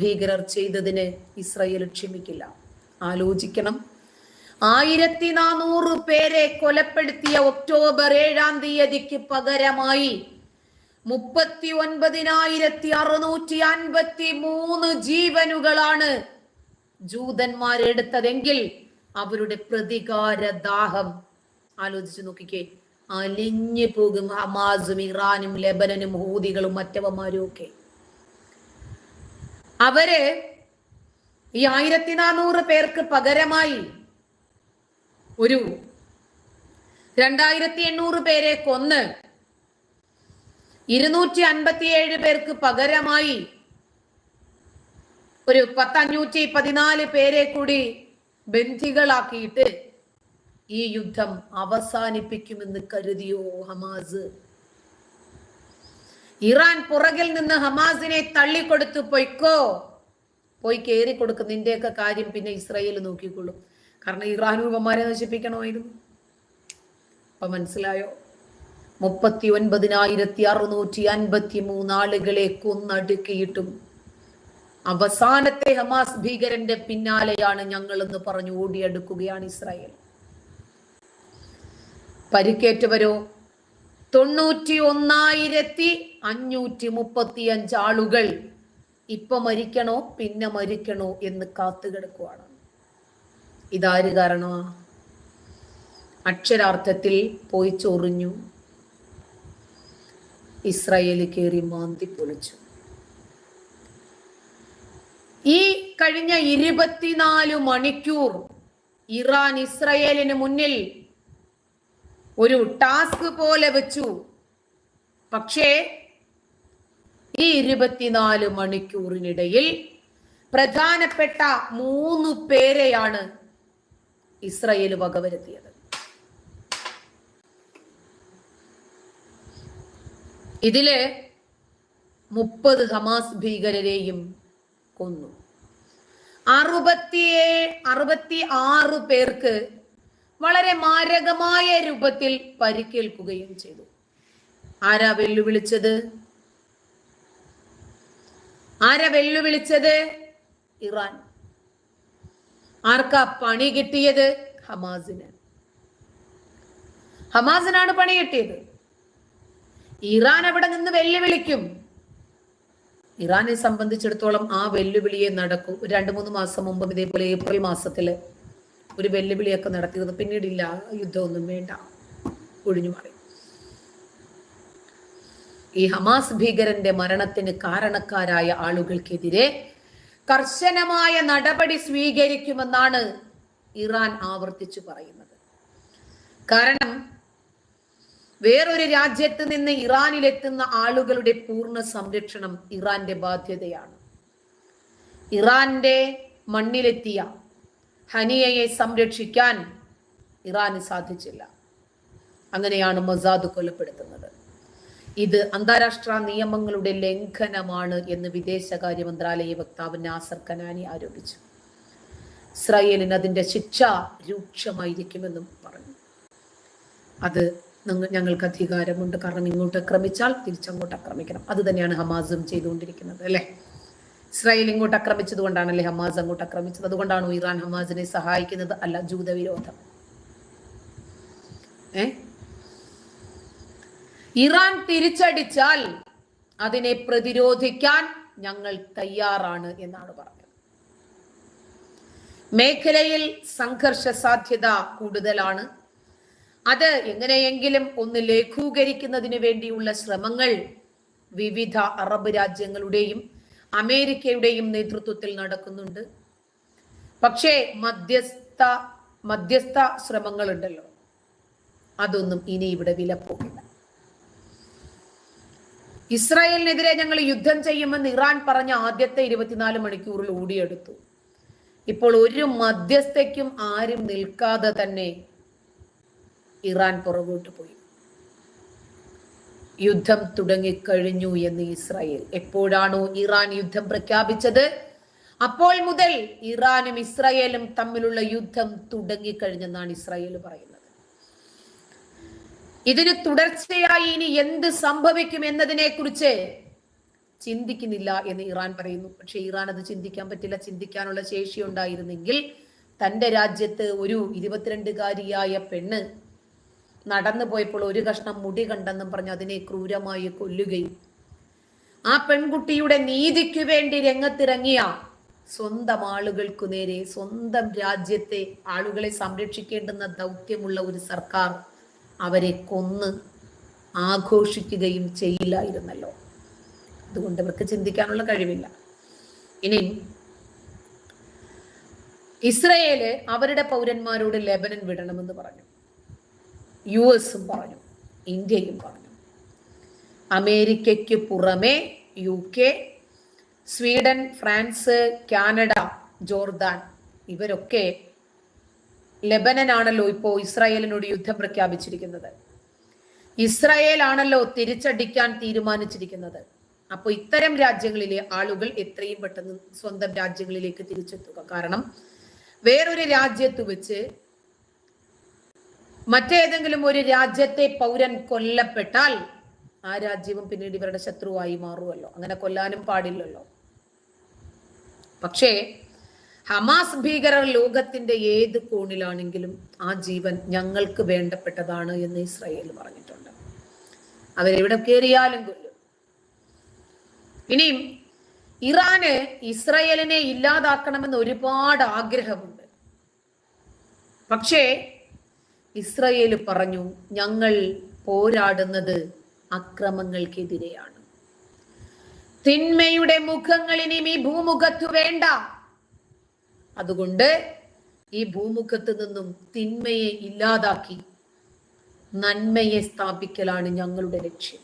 ഭീകരർ ചെയ്തതിന് ഇസ്രയേൽ ക്ഷമിക്കില്ല. ആലോചിക്കണം. ആയിരത്തി നാനൂറ് പേരെ കൊലപ്പെടുത്തിയ ഒക്ടോബർ ഏഴാം തീയതിക്ക് പകരമായി മുപ്പത്തി ഒൻപതിനായിരത്തി അറുന്നൂറ്റി അൻപത്തി മൂന്ന് ജീവനുകളാണ് ജൂതന്മാരെടുത്തതെങ്കിൽ അവരുടെ പ്രതികാര ദാഹം ആലോചിച്ചു നോക്കിക്കേ. അലിഞ്ഞു പോകും ഹമാസും ഇറാനും ലെബനനും ഹൂതികളും മറ്റവന്മാരും ഒക്കെ അവർ ഈ ആയിരത്തി നാനൂറ് പേർക്ക് പകരമായി ഒരു രണ്ടായിരത്തി എണ്ണൂറ് പേരെ കൊന്ന് ഇരുന്നൂറ്റി അൻപത്തിയേഴ് പേർക്ക് പകരമായി ഒരു പത്തഞ്ഞൂറ്റി പതിനാല് പേരെ കൂടി ബന്ധികളാക്കിയിട്ട് ഈ യുദ്ധം അവസാനിപ്പിക്കുമെന്ന് കരുതിയോ ഹമാസ്? ഇറാൻ പുറകിൽ നിന്ന് ഹമാസിനെ തള്ളിക്കൊടുത്തു പൊയ്ക്കോ. പോയി കയറി കൊടുക്കും നിന്റെയൊക്കെ കാര്യം പിന്നെ ഇസ്രായേൽ നോക്കിക്കൊള്ളും. കാരണം ഇറാൻ രൂപമാരെ നശിപ്പിക്കണമായിരുന്നു. അപ്പൊ മനസ്സിലായോ? മുപ്പത്തി ഒൻപതിനായിരത്തി അറുന്നൂറ്റി അൻപത്തി മൂന്ന് ആളുകളെ കൊന്നടുക്കിയിട്ടും അവസാനത്തെ ഹമാസ് ഭീകരന്റെ പിന്നാലെയാണ് ഞങ്ങൾ എന്ന് പറഞ്ഞു ഓടിയെടുക്കുകയാണ് ഇസ്രായേൽ. പരിക്കേറ്റവരോ? തൊണ്ണൂറ്റി ഒന്നായിരത്തി അഞ്ഞൂറ്റി മുപ്പത്തി അഞ്ച് ആളുകൾ ഇപ്പൊ മരിക്കണോ പിന്നെ മരിക്കണോ എന്ന് കാത്തു കിടക്കുവാണ്. ഇതാര് കാരണമാ അക്ഷരാർത്ഥത്തിൽ പോയി ചൊറിഞ്ഞു. ഇസ്രായേൽ കയറി മാന്തി പൊളിച്ചു. ഈ കഴിഞ്ഞ ഇരുപത്തിനാല് മണിക്കൂർ ഇറാൻ ഇസ്രയേലിന് മുന്നിൽ ഒരു ടാസ്ക് പോലെ വെച്ചു. പക്ഷേ ഈ ഇരുപത്തിനാല് മണിക്കൂറിനിടയിൽ പ്രധാനപ്പെട്ട മൂന്ന് പേരെയാണ് ഇസ്രയേൽ വകവരുത്തിയത്. ഇതിൽ മുപ്പത് ഹമാസ് ഭീകരരെയും കൊന്നു. അറുപത്തിയേ അറുപത്തി ആറ് പേർക്ക് വളരെ മാരകമായ രൂപത്തിൽ പരിക്കേൽക്കുകയും ചെയ്തു. ആരാ വെല്ലുവിളിച്ചത്? ആരാ വെല്ലുവിളിച്ചത്? ഇറാൻ. ആർക്കാ പണി കിട്ടിയത്? ഹമാസിന്. ഹമാസിനാണ് പണി കിട്ടിയത്. ഇറാൻ അവിടെ നിന്ന് വെല്ലുവിളിക്കും? ഇറാനെ സംബന്ധിച്ചിടത്തോളം ആ വെല്ലുവിളിയെ നടക്കും. രണ്ടു മൂന്ന് മാസം മുമ്പ് ഇതേപോലെ ഏപ്രിൽ മാസത്തിൽ ഒരു വെല്ലുവിളിയൊക്കെ നടത്തിയത് പിന്നീടില്ല യുദ്ധമൊന്നും വേണ്ട. ഒഴിഞ്ഞു മാറി. ഈ ഹമാസ് ഭീകരന്റെ മരണത്തിന് കാരണക്കാരായ ആളുകൾക്കെതിരെ കർശനമായ നടപടി സ്വീകരിക്കുമെന്നാണ് ഇറാൻ ആവർത്തിച്ചു പറയുന്നത്. കാരണം വേറൊരു രാജ്യത്ത് നിന്ന് ഇറാനിലെത്തുന്ന ആളുകളുടെ പൂർണ സംരക്ഷണം ഇറാന്റെ ബാധ്യതയാണ്. ഇറാന്റെ മണ്ണിലെത്തിയ ഹനിയയെ സംരക്ഷിക്കാൻ ഇറാന് സാധിച്ചില്ല. അങ്ങനെയാണ് മൊസാദ് കൊലപ്പെടുത്തുന്നത്. ഇത് അന്താരാഷ്ട്ര നിയമങ്ങളുടെ ലംഘനമാണ് എന്ന് വിദേശകാര്യ മന്ത്രാലയ വക്താവ് നാസർ കനാനി ആരോപിച്ചു. ഇസ്രായേലിന് അതിന്റെ ശിക്ഷ രൂക്ഷമായിരിക്കുമെന്നും പറഞ്ഞു. അത് ഞങ്ങ- ഞങ്ങൾക്ക് അധികാരമുണ്ട്. കാരണം ഇങ്ങോട്ട് ആക്രമിച്ചാൽ തിരിച്ചങ്ങോട്ട് ആക്രമിക്കണം അത് തന്നെയാണ് ഹമാസും ചെയ്തുകൊണ്ടിരിക്കുന്നത് അല്ലെ? ഇസ്രായേൽ ഇങ്ങോട്ട് ആക്രമിച്ചത് കൊണ്ടാണല്ലേ ഹമാസ് അങ്ങോട്ട് ആക്രമിച്ചത്? അതുകൊണ്ടാണോ ഇറാൻ ഹമാസിനെ സഹായിക്കുന്നത്? അല്ല ജൂതവിരോധം. ഏ? ഇറാൻ തിരിച്ചടിച്ചാൽ അതിനെ പ്രതിരോധിക്കാൻ ഞങ്ങൾ തയ്യാറാണ് എന്നാണ് പറഞ്ഞത്. മേഖലയിൽ സംഘർഷ സാധ്യത കൂടുതലാണ്. അത് എങ്ങനെയെങ്കിലും ഒന്ന് ലഘൂകരിക്കുന്നതിന് വേണ്ടിയുള്ള ശ്രമങ്ങൾ വിവിധ അറബ് രാജ്യങ്ങളുടെയും അമേരിക്കയുടെയും നേതൃത്വത്തിൽ നടക്കുന്നുണ്ട്. പക്ഷേ മധ്യസ്ഥ മധ്യസ്ഥ ശ്രമങ്ങളുണ്ടല്ലോ. അതൊന്നും ഇനി ഇവിടെ വിലപ്പോകില്ല ഇസ്രായേലിനെതിരെ ഞങ്ങൾ യുദ്ധം ചെയ്യുമെന്ന് ഇറാൻ പറഞ്ഞ ആദ്യത്തെ ഇരുപത്തിനാല് മണിക്കൂറിൽ ഓടിയെടുത്തു ഇപ്പോൾ ഒരു മധ്യസ്ഥയ്ക്കും ആരും നിൽക്കാതെ തന്നെ ഇറാൻ പുറകോട്ട് പോയി. യുദ്ധം തുടങ്ങിക്കഴിഞ്ഞു എന്ന് ഇസ്രായേൽ. എപ്പോഴാണോ ഇറാൻ യുദ്ധം പ്രഖ്യാപിച്ചത്? അപ്പോൾ മുതൽ ഇറാനും ഇസ്രായേലും തമ്മിലുള്ള യുദ്ധം തുടങ്ങിക്കഴിഞ്ഞെന്നാണ് ഇസ്രായേൽ പറയുന്നത്. ഇതിന് തുടർച്ചയായി ഇനി എന്ത് സംഭവിക്കും എന്നതിനെ കുറിച്ച് ചിന്തിക്കുന്നില്ല എന്ന് ഇറാൻ പറയുന്നു. പക്ഷെ ഇറാൻ അത് ചിന്തിക്കാൻ പറ്റില്ല. ചിന്തിക്കാനുള്ള ശേഷി ഉണ്ടായിരുന്നെങ്കിൽ തന്റെ രാജ്യത്ത് ഒരു ഇരുപത്തിരണ്ടുകാരിയായ പെണ്ണ് നടന്നു പോയപ്പോൾ ഒരു കഷ്ണം മുടി കണ്ടെന്നും പറഞ്ഞ് അതിനെ ക്രൂരമായി കൊല്ലുകയും. ആ പെൺകുട്ടിയുടെ നീതിക്കു വേണ്ടി രംഗത്തിറങ്ങിയ സ്വന്തം ആളുകൾക്കു നേരെ സ്വന്തം രാജ്യത്തെ ആളുകളെ സംരക്ഷിക്കേണ്ടുന്ന ദൗത്യമുള്ള ഒരു സർക്കാർ അവരെ കൊന്ന് ആഘോഷിക്കുകയും ചെയ്യില്ലായിരുന്നല്ലോ. അതുകൊണ്ട് ഇവർക്ക് ചിന്തിക്കാനുള്ള കഴിവില്ല. ഇനി ഇസ്രയേൽ അവരുടെ പൗരന്മാരോട് ലെബനൻ വിടണമെന്ന് പറഞ്ഞു. യു എസും പറഞ്ഞു ഇന്ത്യയും പറഞ്ഞു. അമേരിക്കയ്ക്ക് പുറമെ U K Sweden France Canada Jordan ഇവരൊക്കെ ലെബനനാണല്ലോ ഇപ്പോൾ ഇസ്രായേലിനോട് യുദ്ധം പ്രഖ്യാപിച്ചിരിക്കുന്നത്. ഇസ്രായേൽ ആണല്ലോ തിരിച്ചടിക്കാൻ തീരുമാനിച്ചിരിക്കുന്നത്. അപ്പോൾ ഇത്തരം രാജ്യങ്ങളിലെ ആളുകൾ എത്രയും പെട്ടെന്ന് സ്വന്തം രാജ്യങ്ങളിലേക്ക് തിരിച്ചെത്തുക. കാരണം വേറൊരു രാജ്യത്ത് വെച്ച് മറ്റേതെങ്കിലും ഒരു രാജ്യത്തെ പൗരൻ കൊല്ലപ്പെട്ടാൽ ആ രാജ്യവും പിന്നീട് ഇവരുടെ ശത്രുവായി മാറുമല്ലോ. അങ്ങനെ കൊല്ലാനും പാടില്ലല്ലോ. പക്ഷേ ഹമാസ് ഭീകരർ ലോകത്തിന്റെ ഏത് കോണിലാണെങ്കിലും ആ ജീവൻ ഞങ്ങൾക്ക് വേണ്ടപ്പെട്ടതാണ് എന്ന് ഇസ്രായേൽ പറഞ്ഞിട്ടുണ്ട്. അവരെവിടെ കയറിയാലും കൊല്ലും. ഇനിയും ഇറാന് ഇസ്രയേലിനെ ഇല്ലാതാക്കണമെന്ന് ഒരുപാട് ആഗ്രഹമുണ്ട്. പക്ഷേ ഇസ്രയേൽ പറഞ്ഞു ഞങ്ങൾ പോരാടുന്നത് അക്രമങ്ങൾക്കെതിരെയാണ്. തിന്മയുടെ മുഖങ്ങൾ ഇനിയും ഈ ഭൂമുഖത്തു വേണ്ട. അതുകൊണ്ട് ഈ ഭൂമുഖത്ത് നിന്നും തിന്മയെ ഇല്ലാതാക്കി നന്മയെ സ്ഥാപിക്കലാണ് ഞങ്ങളുടെ ലക്ഷ്യം.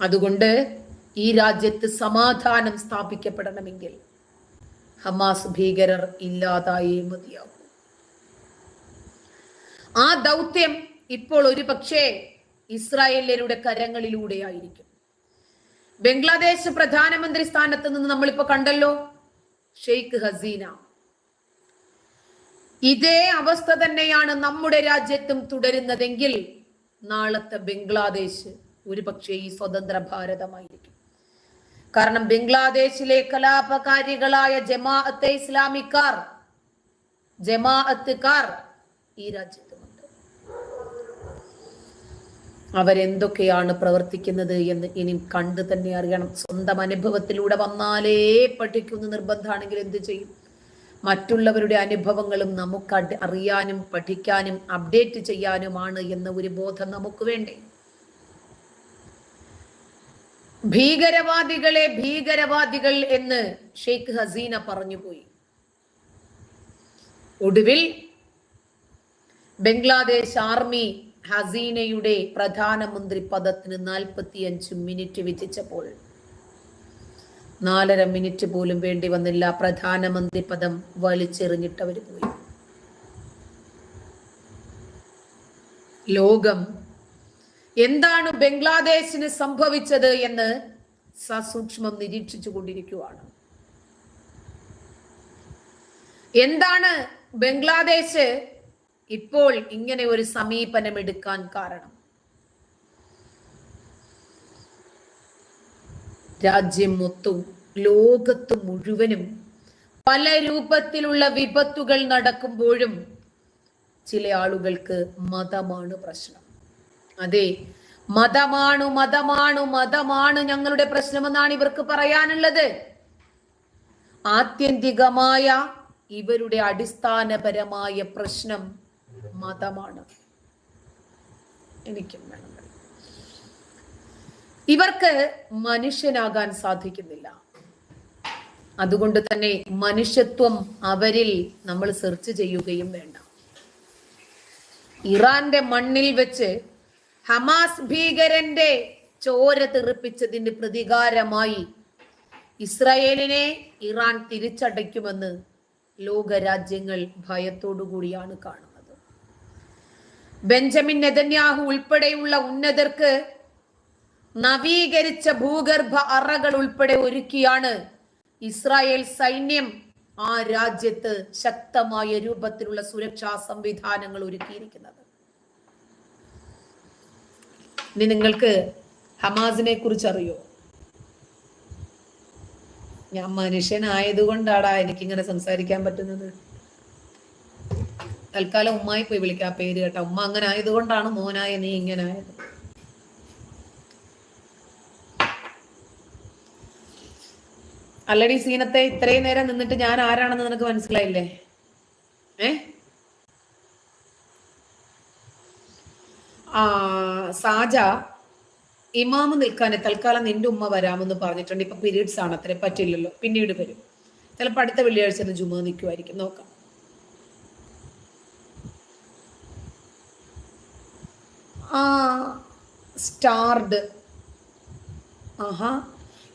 അതുകൊണ്ട് ഈ രാജ്യത്ത് സമാധാനം സ്ഥാപിക്കപ്പെടണമെങ്കിൽ ഹമാസ് ഭീകരർ ഇല്ലാതായേ മതിയാകും ആ ദൗത്യം ഇപ്പോൾ ഒരു പക്ഷേ ഇസ്രായേലരുടെ കരങ്ങളിലൂടെ ആയിരിക്കും. ബംഗ്ലാദേശ് പ്രധാനമന്ത്രി സ്ഥാനത്ത് നിന്ന് നമ്മളിപ്പോ കണ്ടല്ലോ ഷെയ്ഖ് ഹസീന. ഇതേ അവസ്ഥ തന്നെയാണ് നമ്മുടെ രാജ്യത്തും തുടരുന്നതെങ്കിൽ നാളത്തെ ബംഗ്ലാദേശ് ഒരു പക്ഷേ ഈ സ്വതന്ത്ര ഭാരതമായിരിക്കും. കാരണം ബംഗ്ലാദേശിലെ കലാപകാരികളായ ജമാഅത്തെ ഇസ്ലാമിക്കാർ ജമാഅത്തുകാർ ഈ രാജ്യത്തുമുണ്ട് അവരെന്തൊക്കെയാണ് പ്രവർത്തിക്കുന്നത് എന്ന് ഇനി കണ്ടു തന്നെ അറിയണം. സ്വന്തം അനുഭവത്തിലൂടെ വന്നാലേ പഠിക്കുന്ന നിർബന്ധമാണെങ്കിൽ എന്ത് ചെയ്യും? മറ്റുള്ളവരുടെ അനുഭവങ്ങളും നമുക്ക് അറിയാനും പഠിക്കാനും അപ്ഡേറ്റ് ചെയ്യാനുമാണ് എന്ന ഒരു ബോധം നമുക്ക് വേണ്ടേ? ഭീകരവാദികളെ ഭീകരവാദികൾ എന്ന് ഷെയ്ഖ് ഹസീന പറഞ്ഞു പോയി. ഒടുവിൽ ബംഗ്ലാദേശ് ആർമി ഹസീനയുടെ പ്രധാനമന്ത്രി പദത്തിന് നാൽപ്പത്തിയഞ്ച് മിനിറ്റ് വിധിച്ചപ്പോൾ നാലര മിനിറ്റ് പോലും വേണ്ടി വന്നില്ല. പ്രധാനമന്ത്രി പദം വലിച്ചെറിഞ്ഞിട്ടവർ പോയി. ലോകം എന്താണ് ബംഗ്ലാദേശിന് സംഭവിച്ചത് എന്ന് സസൂക്ഷ്മം നിരീക്ഷിച്ചു കൊണ്ടിരിക്കുകയാണ് എന്താണ് ബംഗ്ലാദേശ് ഇപ്പോൾ ഇങ്ങനെ ഒരു സമീപനം എടുക്കാൻ കാരണം. രാജ്യം മൊത്തവും ലോകത്ത് മുഴുവനും പല രൂപത്തിലുള്ള വിപത്തുകൾ നടക്കുമ്പോഴും ചില ആളുകൾക്ക് മതമാണ് പ്രശ്നം. അതെ മതമാണ് മതമാണ് മതമാണ് ഞങ്ങളുടെ പ്രശ്നമെന്നാണ് ഇവർക്ക് പറയാനുള്ളത്. ആത്യന്തികമായ ഇവരുടെ അടിസ്ഥാനപരമായ പ്രശ്നം മതമാണ്. എനിക്കും വേണം. ഇവർക്ക് മനുഷ്യനാകാൻ സാധിക്കുന്നില്ല. അതുകൊണ്ട് തന്നെ മനുഷ്യത്വം അവരിൽ നമ്മൾ സെർച്ച് ചെയ്യുകയും വേണ്ട. ഇറാന്റെ മണ്ണിൽ വെച്ച് ഹമാസ് ഭീകരന്റെ ചോര തെറിപ്പിച്ചതിന്റെ പ്രതികാരമായി ഇസ്രായേലിനെ ഇറാൻ തിരിച്ചടയ്ക്കുമെന്ന് ലോകരാജ്യങ്ങൾ ഭയത്തോടു കൂടിയാണ് കാണുന്നത്. ബെഞ്ചമിൻ നെതന്യാഹു ഉൾപ്പെടെയുള്ള ഉന്നതർക്ക് നവീകരിച്ച ഭൂഗർഭ അറകൾ ഉൾപ്പെടെ ഒരുക്കിയാണ് ഇസ്രായേൽ സൈന്യം ആ രാജ്യത്ത് ശക്തമായ രൂപത്തിലുള്ള സുരക്ഷാ സംവിധാനങ്ങൾ ഒരുക്കിയിരിക്കുന്നത്. ഇനി നിങ്ങൾക്ക് ഹമാസിനെ കുറിച്ച് അറിയോ ഞാൻ മനുഷ്യനായതുകൊണ്ടാടാ എനിക്കിങ്ങനെ സംസാരിക്കാൻ പറ്റുന്നത്. തൽക്കാലം ഉമ്മായി പോയി വിളിക്കാം ആ പേര് കേട്ടോ. ഉമ്മ അങ്ങനെ ആയതുകൊണ്ടാണ് മോനായ നീ ഇങ്ങനെ ആയത്. അല്ലടി സീനത്തെ ഇത്രയും നേരം നിന്നിട്ട് ഞാൻ ആരാണെന്ന് നിനക്ക് മനസ്സിലായില്ലേ? ഏ? ആ സാജ ഇമാമ് നിൽക്കാനെ തൽക്കാലം നിന്റെ ഉമ്മ വരാമെന്ന് പറഞ്ഞിട്ടുണ്ട്. ഇപ്പൊ പീരീഡ്സ് ആണ് അത്രേ പറ്റില്ലല്ലോ പിന്നീട് വരും. ചിലപ്പോൾ അടുത്ത വെള്ളിയാഴ്ച ജുമ നിൽക്കുമായിരിക്കും നോക്കാം. ആ സ്റ്റാർഡ് ആഹാ.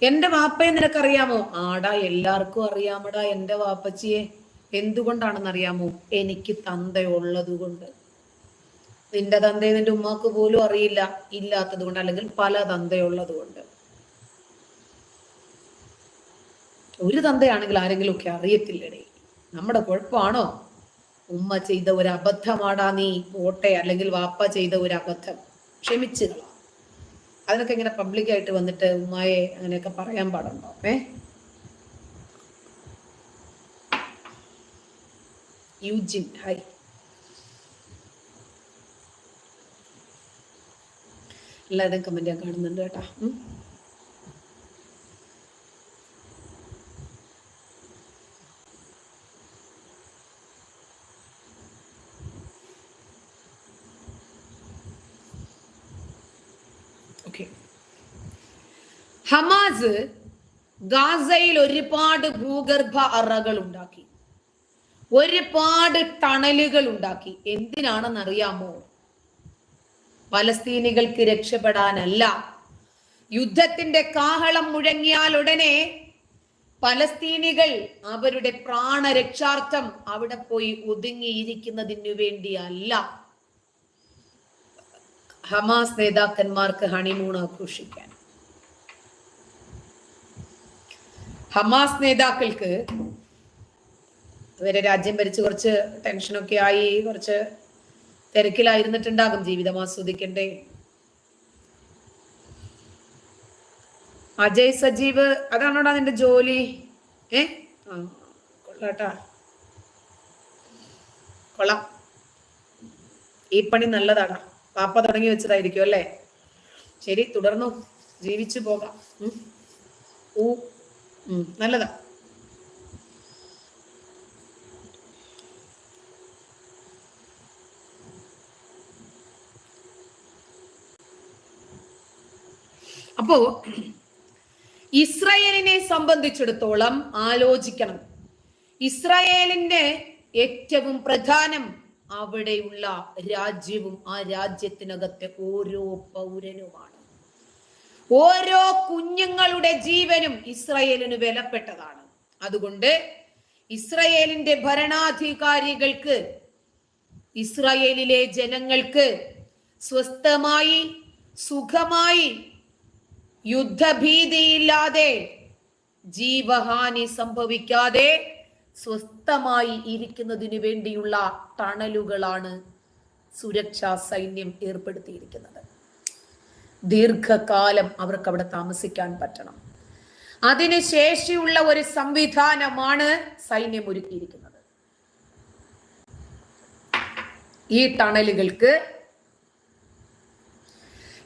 എന്റെ വാപ്പയെ നിനക്കറിയാമോ? ആടാ എല്ലാവർക്കും അറിയാമടാ എന്റെ വാപ്പച്ചിയെ. എന്തുകൊണ്ടാണെന്ന് അറിയാമോ എനിക്ക് തന്തയുള്ളത് കൊണ്ട്. നിന്റെ തന്തയെ നിന്റെ ഉമ്മാക്ക് പോലും അറിയില്ല ഇല്ലാത്തത് കൊണ്ട് അല്ലെങ്കിൽ പല തന്തയുള്ളത് കൊണ്ട്. ഒരു തന്തയാണെങ്കിൽ ആരെങ്കിലും ഒക്കെ അറിയത്തില്ലടേ. നമ്മുടെ കുഴപ്പമാണോ? ഉമ്മ ചെയ്ത ഒരു അബദ്ധമാടാ നീ പോട്ടെ അല്ലെങ്കിൽ വാപ്പ ചെയ്ത ഒരു അബദ്ധം. ക്ഷമിച്ചു. അതിനൊക്കെ ഇങ്ങനെ പബ്ലിക്കായിട്ട് വന്നിട്ട് ഉമ്മായെ അങ്ങനെയൊക്കെ പറയാൻ പാടുണ്ടോ? ഏ? യുജിൻ ഹായ് എല്ലാവരും കമന്റ് ഞാൻ കാണുന്നുണ്ട് കേട്ടാ. ഹമാസ് ഗാസയിൽ ഒരുപാട് ഭൂഗർഭ അറകൾ ഉണ്ടാക്കി. ഒരുപാട് ടണലുകൾ ഉണ്ടാക്കി. എന്തിനാണെന്ന് അറിയാമോ പലസ്തീനികൾക്ക് രക്ഷപ്പെടാനല്ല. യുദ്ധത്തിന്റെ കാഹളം മുഴങ്ങിയാൽ ഉടനെ പലസ്തീനികൾ അവരുടെ പ്രാണരക്ഷാർത്ഥം അവിടെ പോയി ഒതുങ്ങിയിരിക്കുന്നതിനു വേണ്ടിയല്ല. ഹമാസ് നേതാക്കന്മാർക്ക് ഹണിമൂൺ ആഘോഷിക്കാൻ. ഹമാസ് നേതാക്കൾക്ക് അവരെ രാജ്യം ഭരിച്ച് കുറച്ച് ടെൻഷനൊക്കെ ആയി കുറച്ച് തിരക്കിലായിരുന്നിട്ടുണ്ടാകും ജീവിതം ആസ്വദിക്കണ്ടേ. അജയ് സജീവ് അതാണോടാ നിന്റെ ജോലി? ഏ? ആ കൊള്ളാട്ടാ. കൊള്ളാം. ഈ പണി നല്ലതാടാ. പാപ്പ തുടങ്ങി വെച്ചതായിരിക്കും അല്ലേ? ശരി തുടർന്നു. ജീവിച്ചു പോകാം. ഊ. നല്ലതാ. അപ്പോ ഇസ്രയേലിനെ സംബന്ധിച്ചിടത്തോളം ആലോചിക്കണം. ഇസ്രായേലിന്റെ ഏറ്റവും പ്രധാനം അവിടെയുള്ള രാജ്യവും ആ രാജ്യത്തിനകത്തെ ഓരോ പൗരനുമാണ്. ഓരോ കുഞ്ഞുങ്ങളുടെ ജീവനും ഇസ്രയേലിന് വിലപ്പെട്ടതാണ്. അതുകൊണ്ട് ഇസ്രയേലിന്റെ ഭരണാധികാരികൾക്ക് ഇസ്രയേലിലെ ജനങ്ങൾക്ക് സ്വസ്ഥമായി സുഖമായി യുദ്ധഭീതിയില്ലാതെ ജീവഹാനി സംഭവിക്കാതെ സ്വസ്ഥമായി ഇരിക്കുന്നതിന് വേണ്ടിയുള്ള തണലുകളാണ് സുരക്ഷാ സൈന്യം ഏർപ്പെടുത്തിയിരിക്കുന്നത്. ദീർഘകാലം അവർക്ക് അവിടെ താമസിക്കാൻ പറ്റണം. അതിന് ശേഷിയുള്ള ഒരു സംവിധാനമാണ് സൈന്യം ഒരുക്കിയിരിക്കുന്നത്. ഈ ടണലുകൾക്ക്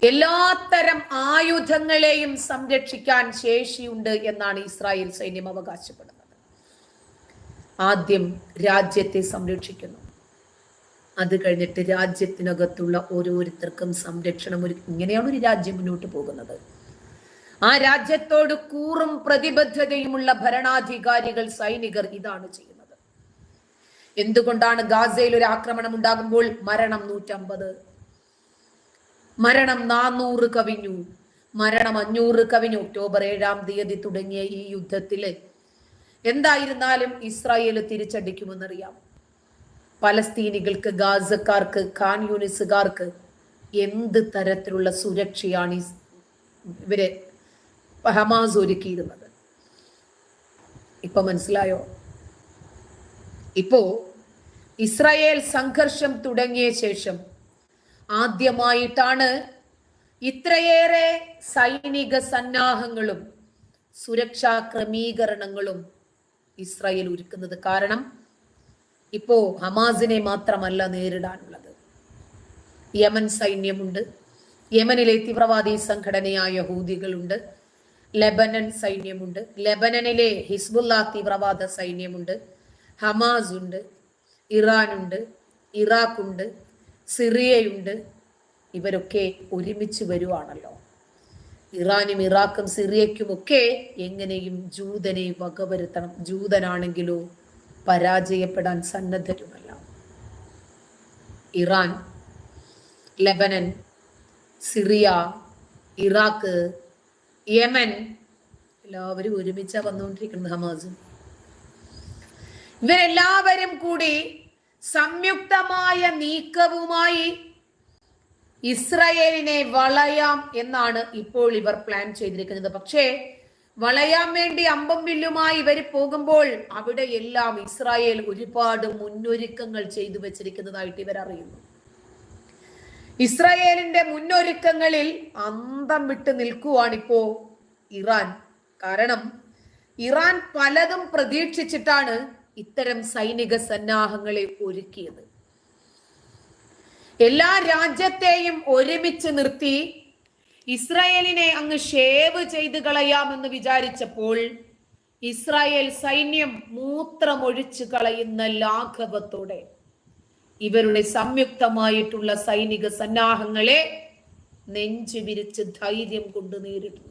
എല്ലാത്തരം ആയുധങ്ങളെയും സംരക്ഷിക്കാൻ ശേഷിയുണ്ട് എന്നാണ് ഇസ്രായേൽ സൈന്യം അവകാശപ്പെടുന്നത്. ആദ്യം രാജ്യത്തെ സംരക്ഷിക്കുന്നു. അത് കഴിഞ്ഞിട്ട് രാജ്യത്തിനകത്തുള്ള ഓരോരുത്തർക്കും സംരക്ഷണം ഒരു ഇങ്ങനെയാണ് ഒരു രാജ്യം മുന്നോട്ട് പോകുന്നത്. ആ രാജ്യത്തോട് കൂറും പ്രതിബദ്ധതയുമുള്ള ഭരണാധികാരികൾ സൈനികർ ഇതാണ് ചെയ്യുന്നത്. എന്തുകൊണ്ടാണ് ഗാസയിൽ ഒരു ആക്രമണം ഉണ്ടാകുമ്പോൾ മരണം നൂറ്റമ്പത്? മരണം നാനൂറ് കവിഞ്ഞു. മരണം അഞ്ഞൂറ് കവിഞ്ഞു. ഒക്ടോബർ ഏഴാം തീയതി തുടങ്ങിയ ഈ യുദ്ധത്തിൽ എന്തായിരുന്നാലും ഇസ്രായേൽ തിരിച്ചടിക്കുമെന്നറിയാം. പലസ്തീനികൾക്ക് ഗാസക്കാർക്ക് ഖാൻ യൂണിസുകാർക്ക് എന്ത് തരത്തിലുള്ള സുരക്ഷയാണ് ഈ ഇവരെ ഹമാസ് ഒരുക്കിയിരുന്നത്? ഇപ്പൊ മനസ്സിലായോ? ഇപ്പോ ഇസ്രായേൽ സംഘർഷം തുടങ്ങിയ ശേഷം ആദ്യമായിട്ടാണ് ഇത്രയേറെ സൈനിക സന്നാഹങ്ങളും സുരക്ഷാ ക്രമീകരണങ്ങളും ഇസ്രായേൽ ഒരുക്കുന്നത്. കാരണം ഇപ്പോ ഹമാസിനെ മാത്രമല്ല നേരിടാനുള്ളത്. യമൻ സൈന്യമുണ്ട്. യമനിലെ തീവ്രവാദി സംഘടനയായ ഹൂതികളുണ്ട് ലെബനൻ സൈന്യമുണ്ട്. ലെബനനിലെ ഹിസ്ബുല്ല തീവ്രവാദ സൈന്യമുണ്ട്. ഹമാസ് ഉണ്ട് ഇറാനുണ്ട് ഇറാഖുണ്ട് സിറിയയുണ്ട്. ഇവരൊക്കെ ഒരുമിച്ച് വരുവാണല്ലോ. ഇറാനും ഇറാഖും സിറിയയ്ക്കും ഒക്കെ എങ്ങനെയും ജൂതനെ വകവരുത്തണം. ജൂതനാണെങ്കിലോ പരാജയപ്പെടാൻ സന്നദ്ധരുമല്ല. Iran Lebanon Syria Iraq Yemen എല്ലാവരും ഒരുമിച്ചാണ് വന്നുകൊണ്ടിരിക്കുന്നത് ഹമാസും. ഇവരെല്ലാവരും കൂടി സംയുക്തമായ നീക്കവുമായി ഇസ്രയേലിനെ വളയാം എന്നാണ് ഇപ്പോൾ ഇവർ പ്ലാൻ ചെയ്തിരിക്കുന്നത്. പക്ഷേ വളയാൻ വേണ്ടി അമ്പം വില്ലുമായി ഇവർ പോകുമ്പോൾ അവിടെ എല്ലാം ഇസ്രായേൽ ഒരുപാട് മുന്നൊരുക്കങ്ങൾ ചെയ്തു വെച്ചിരിക്കുന്നതായിട്ട് ഇവർ അറിയുന്നു. ഇസ്രായേലിന്റെ മുന്നൊരുക്കങ്ങളിൽ അന്തം വിട്ട് നിൽക്കുവാണിപ്പോ ഇറാൻ. കാരണം ഇറാൻ പലതും പ്രതീക്ഷിച്ചിട്ടാണ് ഇത്തരം സൈനിക സന്നാഹങ്ങളെ ഒരുക്കിയത്. എല്ലാ രാജ്യത്തെയും ഒരുമിച്ച് നിർത്തി ഇസ്രായേലിനെ അങ്ങ് ഷേവ് ചെയ്ത് കളയാമെന്ന് വിചാരിച്ചപ്പോൾ ഇസ്രായേൽ സൈന്യം മൂത്രമൊഴിച്ചു കളയുന്ന ലാഘവത്തോടെ ഇവരുടെ സംയുക്തമായിട്ടുള്ള സൈനിക സന്നാഹങ്ങളെ നെഞ്ചു വിരിച്ച് ധൈര്യം കൊണ്ട് നേരിടുന്നു.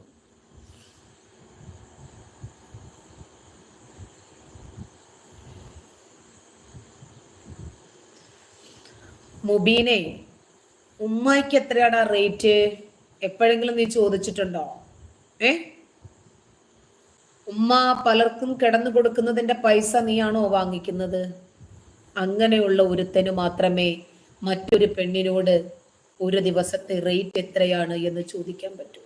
മുബീനെ ഉമ്മയ്ക്ക് എത്രയാണ് റേറ്റ്? എപ്പോഴെങ്കിലും നീ ചോദിച്ചിട്ടുണ്ടോ? ഏ? ഉമ്മ പലർക്കും കിടന്നു കൊടുക്കുന്നതിന്റെ പൈസ നീയാണോ വാങ്ങിക്കുന്നത്? അങ്ങനെയുള്ള ഒരുത്തന് മാത്രമേ മറ്റൊരു പെണ്ണിനോട് ഒരു ദിവസത്തെ റേറ്റ് എത്രയാണ് എന്ന് ചോദിക്കാൻ പറ്റൂ.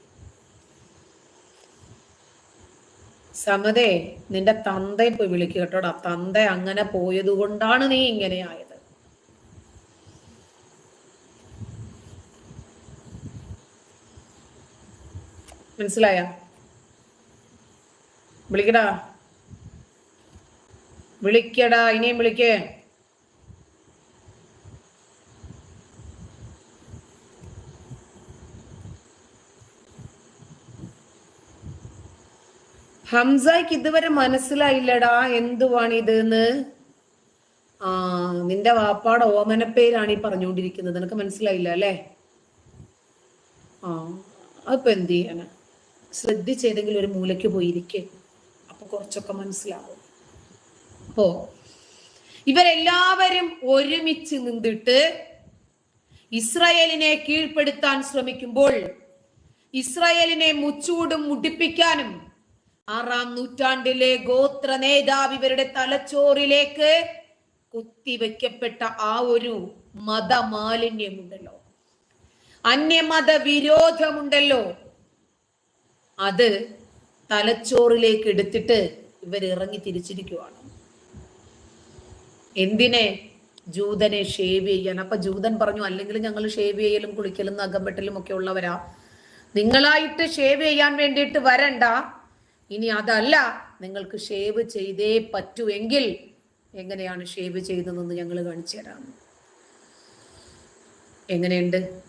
സമതേ നിന്റെ തന്തയെ പോയി വിളിക്കുക കേട്ടോടാ. തന്ത അങ്ങനെ പോയത് കൊണ്ടാണ് നീ ഇങ്ങനെ ആയത്. മനസ്സിലായ? വിളിക്കടാ. വിളിക്കടാ ഇനിയും വിളിക്കേ. ഹംസയ്ക്ക് ഇതുവരെ മനസ്സിലായില്ലടാ എന്തുവാണ് ഇത് എന്ന്? ആ നിന്റെ വാപ്പാടെ ഓമനപ്പേരാണ് ഈ പറഞ്ഞുകൊണ്ടിരിക്കുന്നത്. നിനക്ക് മനസ്സിലായില്ല അല്ലേ? ആ അതിപ്പോ എന്ത് ചെയ്യാന്? ശ്രദ്ധിച്ചേതെങ്കിലും ഒരു മൂലയ്ക്ക് പോയിരിക്കെ. അപ്പൊ കുറച്ചൊക്കെ മനസ്സിലാവും. അപ്പോ ഇവരെല്ലാവരും ഒരുമിച്ച് നിന്നിട്ട് ഇസ്രയേലിനെ കീഴ്പ്പെടുത്താൻ ശ്രമിക്കുമ്പോൾ ഇസ്രയേലിനെ മുച്ചൂടും മുടിപ്പിക്കാനും ആറാം നൂറ്റാണ്ടിലെ ഗോത്ര നേതാവ് ഇവരുടെ തലച്ചോറിലേക്ക് കുത്തിവെക്കപ്പെട്ട ആ ഒരു മതമാലിന്യമുണ്ടല്ലോ. അന്യമത വിരോധമുണ്ടല്ലോ അത് തലച്ചോറിലേക്ക് എടുത്തിട്ട് ഇവർ ഇറങ്ങി തിരിച്ചിരിക്കുവാണ്. എന്തിനെ ജൂതനെ ഷേവ് ചെയ്യാൻ? അപ്പൊ ജൂതൻ പറഞ്ഞു അല്ലെങ്കിൽ ഞങ്ങൾ ഷേവ് ചെയ്യലും കുളിക്കലും നഖംപെട്ടലും ഒക്കെ ഉള്ളവരാ. നിങ്ങളായിട്ട് ഷേവ് ചെയ്യാൻ വേണ്ടിയിട്ട് വരണ്ട. ഇനി അതല്ല നിങ്ങൾക്ക് ഷേവ് ചെയ്തേ പറ്റൂ എങ്കിൽ എങ്ങനെയാണ് ഷേവ് ചെയ്തതെന്ന് ഞങ്ങൾ കാണിച്ചു തരാം. എങ്ങനെയുണ്ട്?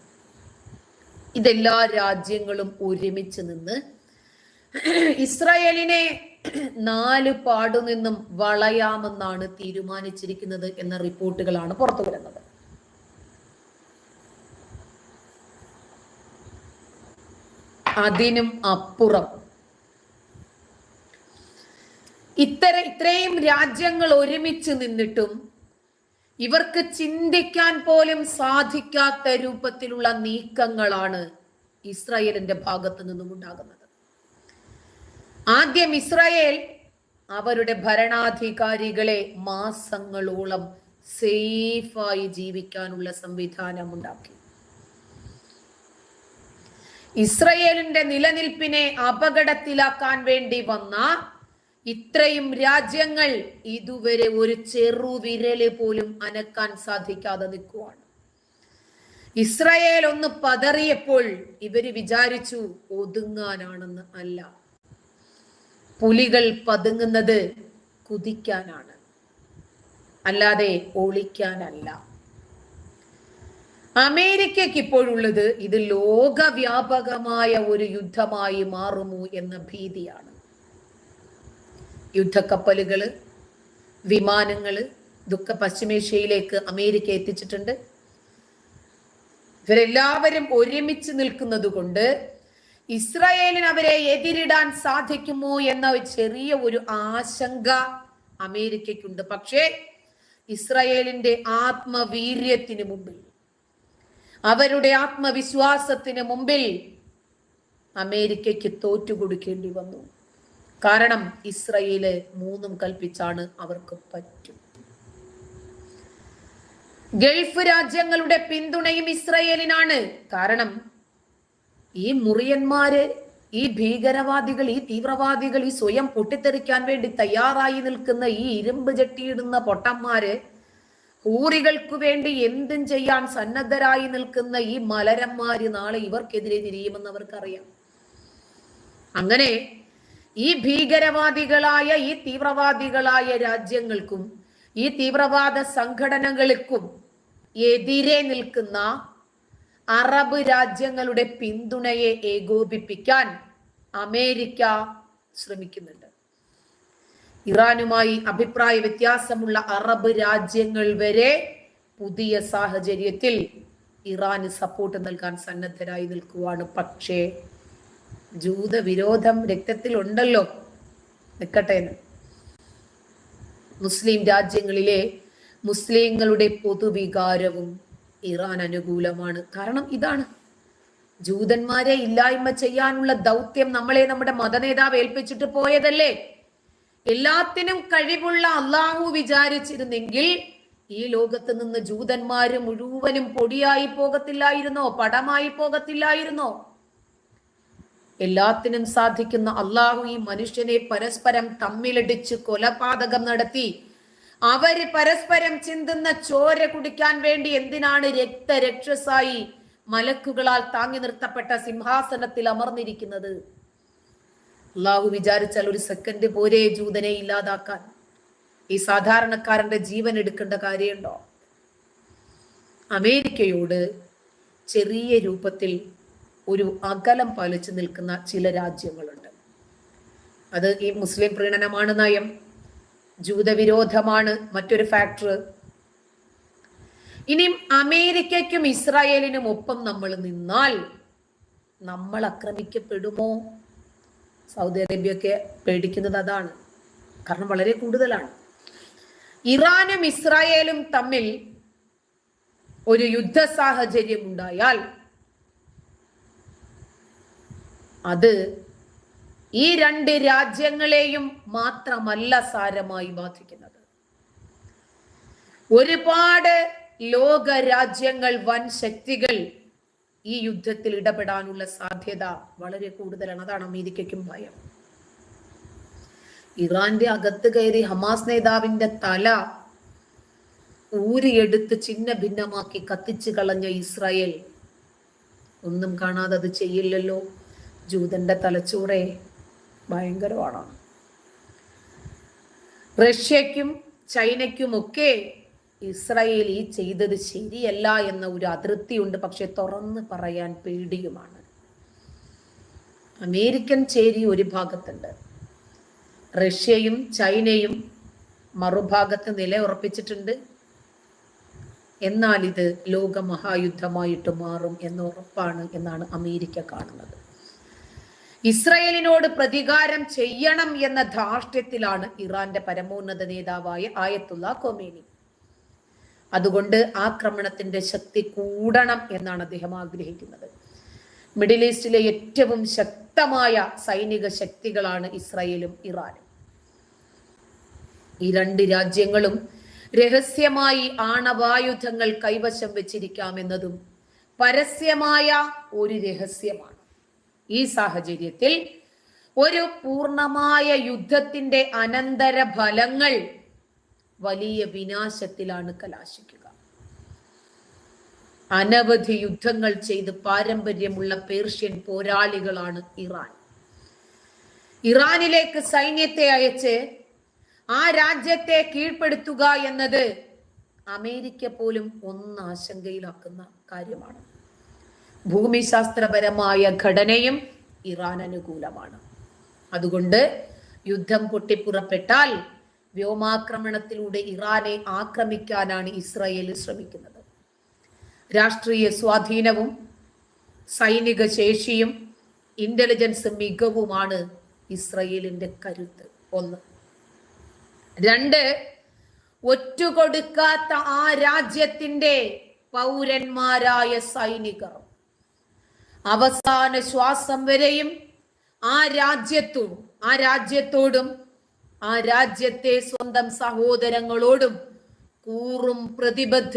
ഇതെല്ലാ രാജ്യങ്ങളും ഒരുമിച്ച് നിന്ന് ഇസ്രായേലിനെ നാല് പാടു നിന്നും വളയാമെന്നാണ് തീരുമാനിച്ചിരിക്കുന്നത് എന്ന റിപ്പോർട്ടുകളാണ് പുറത്തു വരുന്നത്. അതിനും അപ്പുറം ഇത്തര ഇത്രയും രാജ്യങ്ങൾ ഒരുമിച്ച് നിന്നിട്ടും ഇവർക്ക് ചിന്തിക്കാൻ പോലും സാധിക്കാത്ത രൂപത്തിലുള്ള നീക്കങ്ങളാണ് ഇസ്രായേലിന്റെ ഭാഗത്തു നിന്നും ഉണ്ടാകുന്നത് ആദ്യം ഇസ്രായേൽ അവരുടെ ഭരണാധികാരികളെ മാസങ്ങളോളം സേഫായി ജീവിക്കാനുള്ള സംവിധാനം ഉണ്ടാക്കി. ഇസ്രയേലിന്റെ നിലനിൽപ്പിനെ അപകടത്തിലാക്കാൻ വേണ്ടി വന്ന ഇത്രയും രാജ്യങ്ങൾ ഇതുവരെ ഒരു ചെറുവിരൽ പോലും അനക്കാൻ സാധിക്കാതെ നിൽക്കുവാണ്. ഇസ്രയേൽ ഒന്ന് പതറിയപ്പോൾ ഇവർ വിചാരിച്ചു ഒതുങ്ങാനാണെന്ന് അല്ല. പുലികൾ പതുങ്ങുന്നത് കുതിക്കാനാണ്. അല്ലാതെ ഒളിക്കാനല്ല. അമേരിക്കയ്ക്ക് ഇപ്പോഴുള്ളത് ഇത് ലോകവ്യാപകമായ ഒരു യുദ്ധമായി മാറുമോ എന്ന ഭീതിയാണ്. യുദ്ധക്കപ്പലുകൾ വിമാനങ്ങൾ ദുഃഖ പശ്ചിമേഷ്യയിലേക്ക് അമേരിക്ക എത്തിച്ചിട്ടുണ്ട്. ഇവരെല്ലാവരും ഒരുമിച്ച് നിൽക്കുന്നത് കൊണ്ട് ഇസ്രായേലിന് അവരെ എതിരിടാൻ സാധിക്കുമോ എന്ന ചെറിയ ഒരു ആശങ്ക അമേരിക്കയ്ക്കുണ്ട്. പക്ഷേ ഇസ്രായേലിന്റെ ആത്മവീര്യത്തിന് മുമ്പിൽ അവരുടെ ആത്മവിശ്വാസത്തിന് മുമ്പിൽ അമേരിക്കയ്ക്ക് തോറ്റുകൊടുക്കേണ്ടി വന്നു. കാരണം ഇസ്രയേൽ മൂന്നും കൽപ്പിച്ചാണ് അവർക്ക് പറ്റും. ഗൾഫ് രാജ്യങ്ങളുടെ പിന്തുണയും ഇസ്രയേലിനാണ്. കാരണം ഈ മുറിയന്മാര് ഈ ഭീകരവാദികൾ ഈ തീവ്രവാദികൾ ഈ സ്വയം പൊട്ടിത്തെറിക്കാൻ വേണ്ടി തയ്യാറായി നിൽക്കുന്ന ഈ ഇരുമ്പ് ചട്ടിയിടുന്ന പൊട്ടന്മാര് ഊറികൾക്ക് വേണ്ടി എന്തും ചെയ്യാൻ സന്നദ്ധരായി നിൽക്കുന്ന ഈ മലരന്മാര് നാളെ ഇവർക്കെതിരെ തിരിയുമെന്ന് അവർക്കറിയാം. അങ്ങനെ ഈ ഭീകരവാദികളായ ഈ തീവ്രവാദികളായ രാജ്യങ്ങൾക്കും ഈ തീവ്രവാദ സംഘടനകൾക്കും എതിരെ നിൽക്കുന്ന അറബ് രാജ്യങ്ങളുടെ പിന്തുണയെ ഏകോപിപ്പിക്കാൻ അമേരിക്ക ശ്രമിക്കുന്നുണ്ട്. ഇറാനുമായി അഭിപ്രായ വ്യത്യാസമുള്ള അറബ് രാജ്യങ്ങൾ വരെ പുതിയ സാഹചര്യത്തിൽ ഇറാന് സപ്പോർട്ട് നൽകാൻ സന്നദ്ധരായി നിൽക്കുവാണ്. പക്ഷേ ജൂതവിരോധം രക്തത്തിൽ ഉണ്ടല്ലോ നിൽക്കട്ടെ മുസ്ലിം രാജ്യങ്ങളിലെ മുസ്ലിങ്ങളുടെ പൊതുവികാരവും ഇറാൻ അനുകൂലമാണ്. കാരണം ഇതാണ്. ജൂതന്മാരെ ഇല്ലായ്മ ചെയ്യാനുള്ള ദൗത്യം നമ്മളെ നമ്മുടെ മതനേതാവ് ഏൽപ്പിച്ചിട്ട് പോയതല്ലേ? എല്ലാത്തിനും കഴിവുള്ള അള്ളാഹു വിചാരിച്ചിരുന്നെങ്കിൽ ഈ ലോകത്ത് നിന്ന് ജൂതന്മാര് മുഴുവനും പൊടിയായി പോകത്തില്ലായിരുന്നോ? പടമായി പോകത്തില്ലായിരുന്നോ? എല്ലാത്തിനും സാധിക്കുന്ന അള്ളാഹു ഈ മനുഷ്യനെ പരസ്പരം തമ്മിലടിച്ച് കൊലപാതകം നടത്തി അവർ പരസ്പരം ചിന്തുന്ന ചോര കുടിക്കാൻ വേണ്ടി എന്തിനാണ് രക്തരക്ഷസായി മലക്കുകളാൽ താങ്ങി നിർത്തപ്പെട്ട സിംഹാസനത്തിൽ അമർന്നിരിക്കുന്നത്? അള്ളാഹു വിചാരിച്ചാൽ ഒരു സെക്കൻഡ് പോരെ ജൂതനെ ഇല്ലാതാക്കാൻ. ഈ സാധാരണക്കാരന്റെ ജീവൻ എടുക്കേണ്ട കാര്യമുണ്ടോ? അമേരിക്കയോട് ചെറിയ രൂപത്തിൽ ഒരു അകലം പാലിച്ചു നിൽക്കുന്ന ചില രാജ്യങ്ങളുണ്ട്. അത് ഈ മുസ്ലിം പ്രീണനമാണ് നയം. ജൂതവിരോധമാണ് മറ്റൊരു ഫാക്ടർ ഇനിയും അമേരിക്കയ്ക്കും ഇസ്രായേലിനും ഒപ്പം നമ്മൾ നിന്നാൽ നമ്മൾ ആക്രമിക്കപ്പെടുമോ? സൗദി അറേബ്യയൊക്കെ പേടിക്കുന്നത് അതാണ്. കാരണം വളരെ കൂടുതലാണ്. ഇറാനും ഇസ്രായേലും തമ്മിൽ ഒരു യുദ്ധ സാഹചര്യം ഉണ്ടായാൽ അത് ഈ രണ്ട് രാജ്യങ്ങളെയും മാത്രമല്ല സാരമായി ബാധിക്കുന്നത്. ഒരുപാട് ലോക രാജ്യങ്ങൾ വൻ ശക്തികൾ ഈ യുദ്ധത്തിൽ ഇടപെടാനുള്ള സാധ്യത വളരെ കൂടുതലാണ്. അതാണ് അമേരിക്കയ്ക്കും ഭയം. ഇറാന്റെ അകത്ത് കയറി ഹമാസ് നേതാവിന്റെ തല ഊരിയെടുത്ത് ചിന്ന ഭിന്നമാക്കി കത്തിച്ചു കളഞ്ഞ ഇസ്രായേൽ ഒന്നും കാണാതെ അത് ചെയ്യില്ലല്ലോ. ജൂതന്റെ തലച്ചോറെ ഭയങ്കരമാണ്. റഷ്യയ്ക്കും ചൈനയ്ക്കുമൊക്കെ ഇസ്രായേൽ ഈ ചെയ്തത് ശരിയല്ല എന്ന ഒരു അതൃപ്തിയുണ്ട്. പക്ഷെ തുറന്ന് പറയാൻ പേടിയുമാണ്. അമേരിക്കൻ ചേരി ഒരു ഭാഗത്തുണ്ട്. റഷ്യയും ചൈനയും മറുഭാഗത്ത് നിലയുറപ്പിച്ചിട്ടുണ്ട്. എന്നാൽ ഇത് ലോകമഹായുദ്ധമായിട്ട് മാറും എന്നുറപ്പാണ് എന്നാണ് അമേരിക്ക കാണുന്നത്. ഇസ്രയേലിനോട് പ്രതികാരം ചെയ്യണം എന്ന ധാർഷ്ട്യത്തിലാണ് ഇറാന്റെ പരമോന്നത നേതാവായ ആയത്തുള്ള കൊമേനി അതുകൊണ്ട് ആക്രമണത്തിന്റെ ശക്തി കൂടണം എന്നാണ് അദ്ദേഹം ആഗ്രഹിക്കുന്നത്. മിഡിൽ ഈസ്റ്റിലെ ഏറ്റവും ശക്തമായ സൈനിക ശക്തികളാണ് ഇസ്രയേലും ഇറാനും. ഈ രണ്ട് രാജ്യങ്ങളും രഹസ്യമായി ആണവായുധങ്ങൾ കൈവശം വെച്ചിരിക്കാമെന്നതും പരസ്യമായ ഒരു രഹസ്യമാണ്. ഈ സാഹചര്യത്തിൽ ഒരു പൂർണമായ യുദ്ധത്തിന്റെ അനന്തര ഫലങ്ങൾ വലിയ വിനാശത്തിലാണ് കലാശിക്കുക. അനവധി യുദ്ധങ്ങൾ ചെയ്ത് പാരമ്പര്യമുള്ള പേർഷ്യൻ പോരാളികളാണ് ഇറാൻ. ഇറാനിലേക്ക് സൈന്യത്തെ അയച്ച് ആ രാജ്യത്തെ കീഴ്പ്പെടുത്തുക എന്നത് അമേരിക്ക പോലും ഒന്ന് ആശങ്കയിലാക്കുന്ന കാര്യമാണ്. ഭൂമിശാസ്ത്രപരമായ ഘടനയും ഇറാൻ അനുകൂലമാണ്. അതുകൊണ്ട് യുദ്ധം പൊട്ടിപ്പുറപ്പെട്ടാൽ വ്യോമാക്രമണത്തിലൂടെ ഇറാനെ ആക്രമിക്കാനാണ് ഇസ്രായേൽ ശ്രമിക്കുന്നത്. രാഷ്ട്രീയ സ്വാധീനവും സൈനിക ശേഷിയും ഇന്റലിജൻസ് മികവുമാണ് ഇസ്രയേലിന്റെ കരുത്ത്. ഒന്ന്. രണ്ട് ഒറ്റുകൊടുക്കാത്ത ആ രാജ്യത്തിന്റെ പൗരന്മാരായ സൈനികർ. അവസാന ശ്വാസം വരെയും ആ രാജ്യത്തും ആ രാജ്യത്തോടും ആ രാജ്യത്തെ സ്വന്തം സഹോദരങ്ങളോടും കൂറും പ്രതിബദ്ധ